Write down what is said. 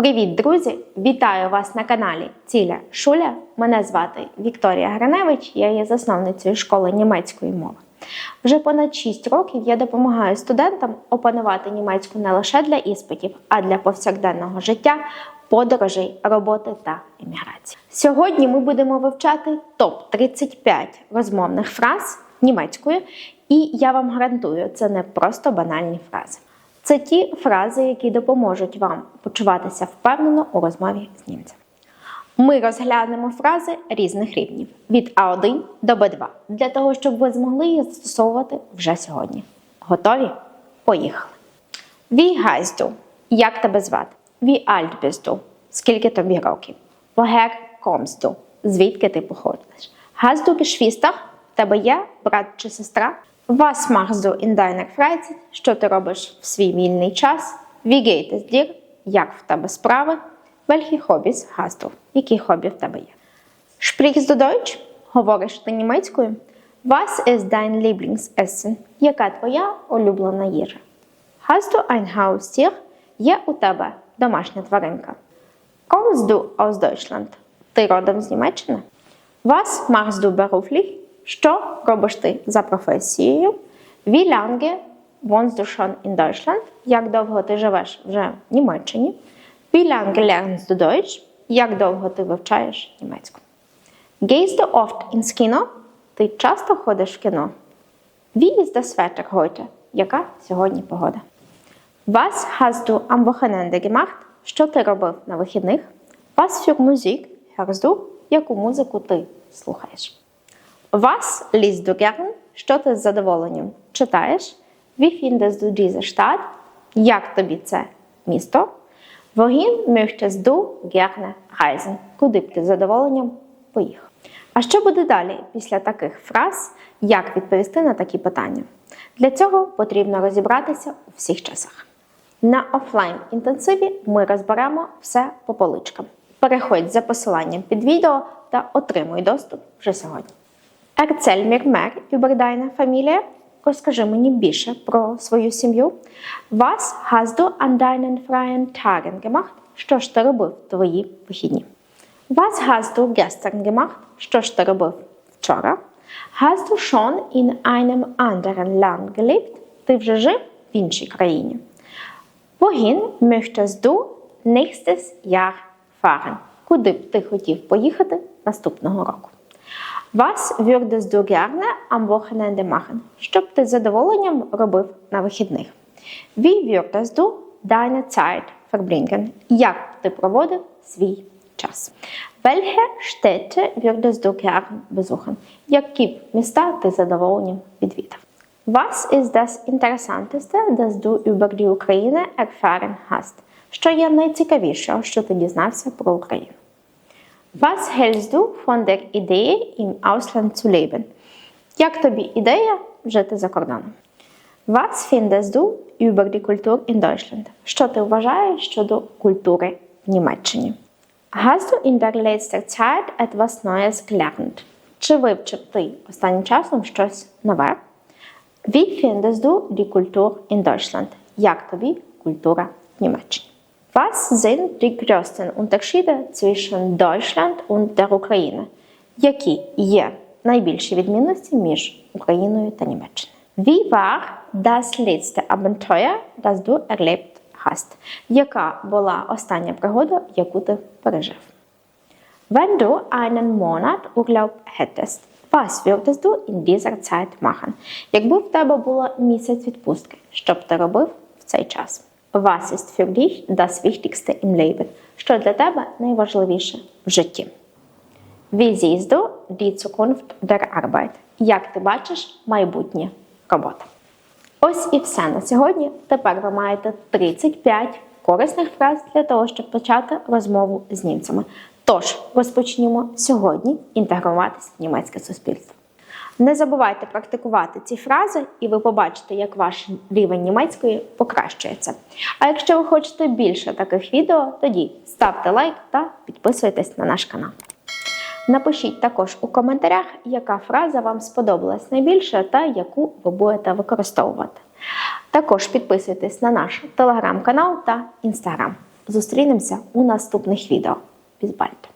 Привіт, друзі! Вітаю вас на каналі Ціля Шуля. Мене звати Вікторія Граневич, я є засновницею школи німецької мови. Вже понад 6 років я допомагаю студентам опанувати німецьку не лише для іспитів, а для повсякденного життя, подорожей, роботи та імміграції. Сьогодні ми будемо вивчати топ-35 розмовних фраз німецькою, і я вам гарантую, це не просто банальні фрази. Це ті фрази, які допоможуть вам почуватися впевнено у розмові з німцем. Ми розглянемо фрази різних рівнів від А1 до Б2 для того, щоб ви змогли їх застосовувати вже сьогодні. Готові? Поїхали! Wie heißt du? Як тебе звати? Wie alt bist du? Скільки тобі років? Woher kommst du? Звідки ти походиш? Hast du Geschwister? Тебе є брат чи сестра? Was machst du in deiner Freizeit? Що ти робиш в свій вільний час? Wie geht es dir? Як в тебе справи? Welche Hobbys hast du? Які хобі в тебе є? Sprichst du Deutsch? Говориш ти німецькою? Was ist dein Lieblingsessen? Яка твоя улюблена їжа? Hast du ein Haustier? Є у тебе домашня тваринка? Kommst du aus Deutschland? Ти родом з Німеччини? Was machst du beruflich? Що робиш ти за професією? Wie lange in Deutschland? Як довго ти живеш вже в Німеччині? Wie lernst du Deutsch? Як довго ти вивчаєш німецьку? Gehst du oft ins Kino? Ти часто ходиш в кіно? Wie ist das Wetter heute? Яка сьогодні погода? Was hast du am Wochenende gemacht? Що ти робив на вихідних? Was für Musik hörst du? Яку музику ти слухаєш? Was liest du gern? Що ти з задоволенням читаєш? Wie findest du diese Stadt? Як тобі це місто? Wohin möchtest du gerne reisen? Куди б ти з задоволенням поїхав? А що буде далі після таких фраз? Як відповісти на такі питання? Для цього потрібно розібратися у всіх часах. На офлайн інтенсиві ми розберемо все по поличкам. Переходь за посиланням під відео та отримуй доступ вже сьогодні. Erzähl mir mehr über. Розкажи мені більше про свою сім'ю. Was hast an deinen freien Tagen gemacht? Що ж ти робив твої вихідні? Was hast du gestern gemacht? Що ж ти робив вчора? Hast du schon in einem anderen Land gelebt? Ти вже жив в іншій країні. Wohin möchtest du nächstes Jahr fahren? Куди б ти хотів поїхати наступного року? Was würdest du gerne am Wochenende machen? Що б ти з задоволенням робив на вихідних? Wie würdest du deine Zeit verbringen? Як б ти проводив свій час? Welche Städte würdest du gern besuchen? Які б міста ти з задоволенням відвідав? Was ist das Interessanteste, das du über die Ukraine erfahren hast? Що є найцікавішого, що ти дізнався про Україну? Was hältst du von der Idee, im Ausland zu leben? Як тобі ідея жити за кордоном? Was findest du über die Kultur in Deutschland? Що ти вважаєш щодо культури в Німеччині? Hast du in der letzter Zeit etwas Neues gelernt? Чи вивчив ти останнім часом щось нове? Wie findest du die Kultur in Deutschland? Як тобі культура в Німеччині? Was sind die größten Unterschiede zwischen Deutschland und der Ukraine? Які є найбільші відмінності між Україною та Німеччиною? Wie war das letzte Abenteuer, das du erlebt hast? Яка була остання пригода, яку ти пережив? Wenn du einen Monat Urlaub hättest, was würdest du in dieser Zeit machen? Якби в тебе було місяць відпустки, що б ти робив в цей час? Was ist für dich das Wichtigste im Leben? Що для тебе найважливіше в житті? Wie siehst du die Zukunft der Arbeit? Як ти бачиш майбутнє роботи? Ось і все на сьогодні. Тепер ви маєте 35 корисних фраз для того, щоб почати розмову з німцями. Тож розпочнімо сьогодні інтегруватися в німецьке суспільство. Не забувайте практикувати ці фрази, і ви побачите, як ваш рівень німецької покращується. А якщо ви хочете більше таких відео, тоді ставте лайк та підписуйтесь на наш канал. Напишіть також у коментарях, яка фраза вам сподобалась найбільше та яку ви будете використовувати. Також підписуйтесь на наш телеграм-канал та інстаграм. Зустрінемося у наступних відео. Bis!